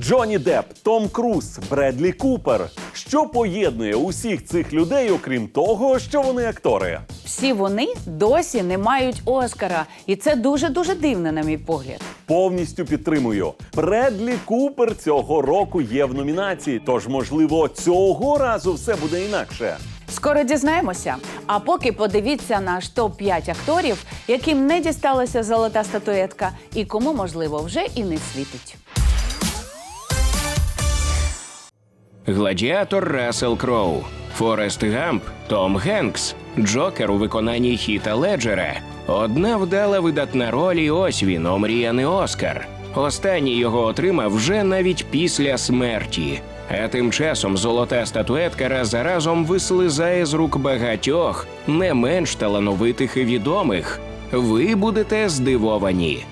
Джонні Депп, Том Круз, Бредлі Купер. Що поєднує усіх цих людей, окрім того, що вони актори? Всі вони досі не мають Оскара, і це дуже дуже дивно, на мій погляд. Повністю підтримую. Бредлі Купер цього року є в номінації, тож, можливо, цього разу все буде інакше. Скоро дізнаємося. А поки подивіться наш топ 5 акторів, яким не дісталася золота статуетка, і кому можливо вже і не світить. Гладіатор Рассел Кроу, Форест Гамп, Том Генкс, Джокер у виконанні Хіта Леджера. Одна вдала видатна роль, і ось він, омріяний Оскар. Останній його отримав вже навіть після смерті. А тим часом золота статуетка раз за разом вислизає з рук багатьох, не менш талановитих і відомих. Ви будете здивовані.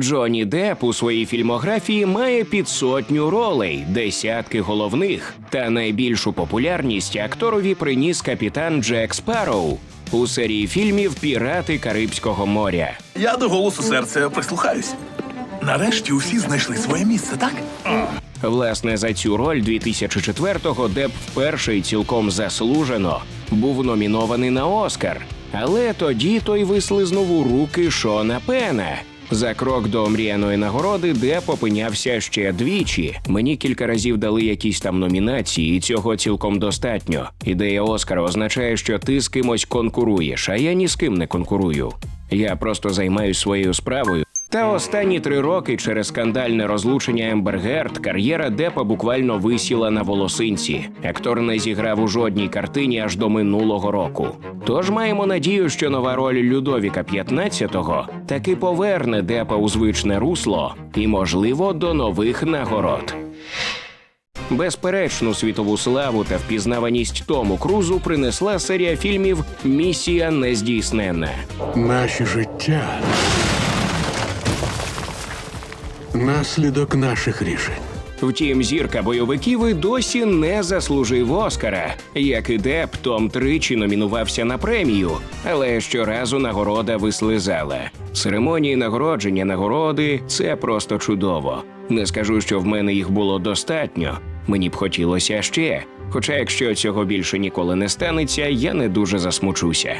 Джонні Депп у своїй фільмографії має під сотню ролей, десятки головних. Та найбільшу популярність акторові приніс капітан Джек Спарроу у серії фільмів Пірати Карибського моря. Я до голосу серця прислухаюсь. Нарешті усі знайшли своє місце, так? Власне, за цю роль 2004-го Депп вперше і цілком заслужено був номінований на Оскар. Але тоді той вислизнув у руки Шона Пена. За крок до омріяної нагороди Деп опинявся ще двічі. Мені кілька разів дали якісь там номінації, і цього цілком достатньо. Ідея Оскара означає, що ти з кимось конкуруєш, а я ні з ким не конкурую. Я просто займаюся своєю справою. Та останні три роки через скандальне розлучення Ембер Герд кар'єра Депа буквально висіла на волосинці. Актор не зіграв у жодній картині аж до минулого року. Тож маємо надію, що нова роль Людовіка XV таки поверне Депа у звичне русло і, можливо, до нових нагород. Безперечну світову славу та впізнаваність Тому Крузу принесла серія фільмів Місія нездійсненна. Наші життя наслідок наших рішень. Втім, зірка бойовиків і досі не заслужив Оскара. Як і Деп, Том тричі номінувався на премію, але щоразу нагорода вислизала. Церемонії нагородження нагороди це просто чудово. Не скажу, що в мене їх було достатньо. Мені б хотілося ще. Хоча, якщо цього більше ніколи не станеться, я не дуже засмучуся.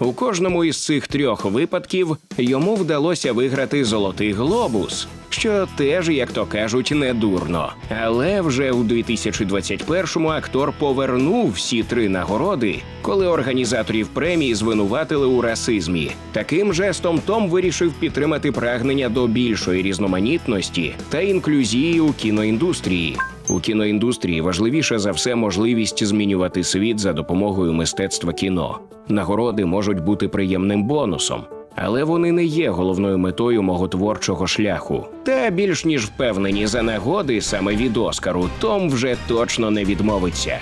У кожному із цих трьох випадків йому вдалося виграти золотий глобус, що теж, як то кажуть, не дурно. Але вже у 2021-му актор повернув всі три нагороди, коли організаторів премії звинуватили у расизмі. Таким жестом Том вирішив підтримати прагнення до більшої різноманітності та інклюзії у кіноіндустрії. У кіноіндустрії важливіше за все можливість змінювати світ за допомогою мистецтва кіно. Нагороди можуть бути приємним бонусом, але вони не є головною метою мого творчого шляху. Та більш ніж впевнені за нагоди саме від Оскару, Том вже точно не відмовиться.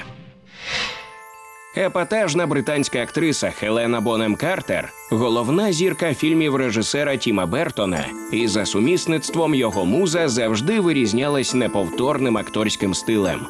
Епатажна британська актриса Хелена Бонем Картер головна зірка фільмів режисера Тіма Бертона, і за сумісництвом його муза завжди вирізнялась неповторним акторським стилем.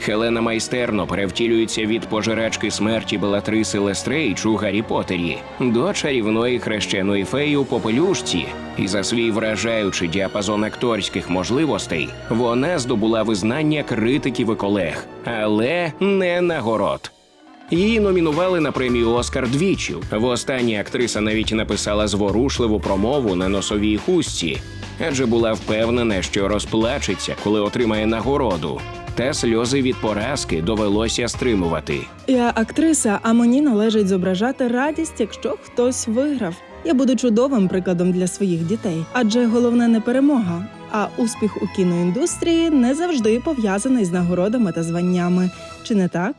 Хелена майстерно перевтілюється від пожирачки смерті Белатриси Лестрейдж у Гаррі Поттері до чарівної хрещеної феї у попелюшці. І за свій вражаючий діапазон акторських можливостей вона здобула визнання критиків і колег, але не нагород. Її номінували на премію Оскар двічі. Востаннє актриса навіть написала зворушливу промову на носовій хустці, адже була впевнена, що розплачеться, коли отримає нагороду. Та сльози від поразки довелося стримувати. Я актриса, а мені належить зображати радість, якщо хтось виграв. Я буду чудовим прикладом для своїх дітей, адже головне не перемога, а успіх у кіноіндустрії не завжди пов'язаний з нагородами та званнями. Чи не так?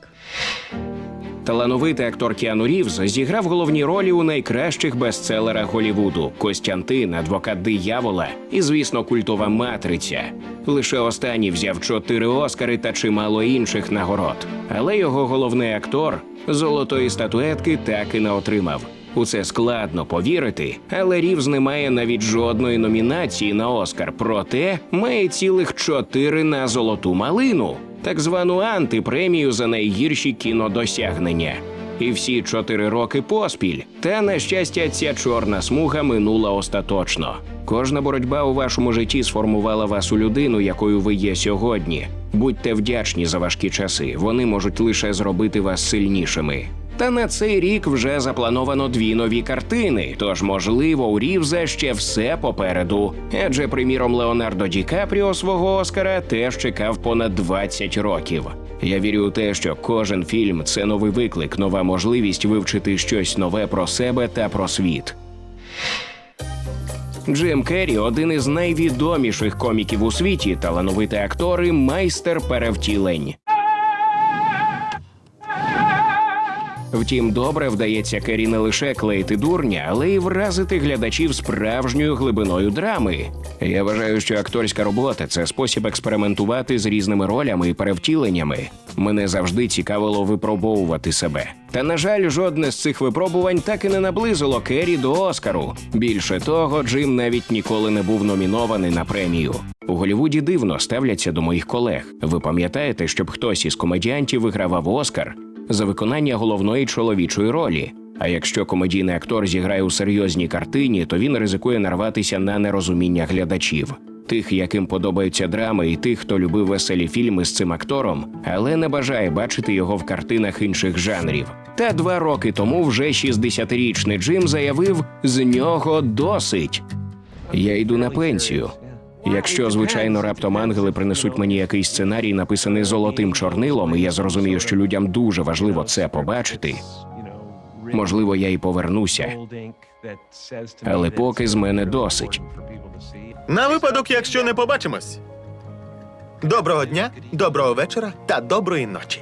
Талановитий актор Кіану Рівз зіграв головні ролі у найкращих бестселерах Голівуду: Костянтин, адвокат диявола і, звісно, культова матриця. Лише останній взяв чотири Оскари та чимало інших нагород. Але його головний актор золотої статуетки так і не отримав. У це складно повірити, але Рівз не має навіть жодної номінації на Оскар. Проте має цілих чотири на золоту малину, так звану антипремію за найгірші кінодосягнення. і всі чотири роки поспіль. Та на щастя, ця чорна смуга минула остаточно. Кожна боротьба у вашому житті сформувала вас у людину, якою ви є сьогодні. Будьте вдячні за важкі часи. Вони можуть лише зробити вас сильнішими. Та на цей рік вже заплановано дві нові картини. Тож, можливо, у Рівза ще все попереду. Адже, приміром, Леонардо Ді Капріо свого Оскара теж чекав понад 20 років. Я вірю у те, що кожен фільм це новий виклик, нова можливість вивчити щось нове про себе та про світ. Джим Керрі один із найвідоміших коміків у світі, талановитий актор і майстер перевтілень. Втім, добре вдається Кері не лише клеїти дурня, але й вразити глядачів справжньою глибиною драми. Я вважаю, що акторська робота це спосіб експериментувати з різними ролями і перевтіленнями. Мене завжди цікавило випробовувати себе. Та на жаль, жодне з цих випробувань так і не наблизило Керрі до Оскару. Більше того, Джим навіть ніколи не був номінований на премію. У Голівуді дивно ставляться до моїх колег. Ви пам'ятаєте, щоб хтось із комедіантів вигравав Оскар? За виконання головної чоловічої ролі. А якщо комедійний актор зіграє у серйозній картині, то він ризикує нарватися на нерозуміння глядачів. Тих, яким подобаються драми, і тих, хто любив веселі фільми з цим актором, але не бажає бачити його в картинах інших жанрів. Та два роки тому вже 60-річний Джим заявив: з нього досить. Я йду на пенсію. Якщо, звичайно, раптом ангели принесуть мені якийсь сценарій, написаний золотим чорнилом, і я зрозумію, що людям дуже важливо це побачити. Можливо, я і повернуся. Але поки з мене досить. На випадок, якщо не побачимось. Доброго дня, доброго вечора та доброї ночі.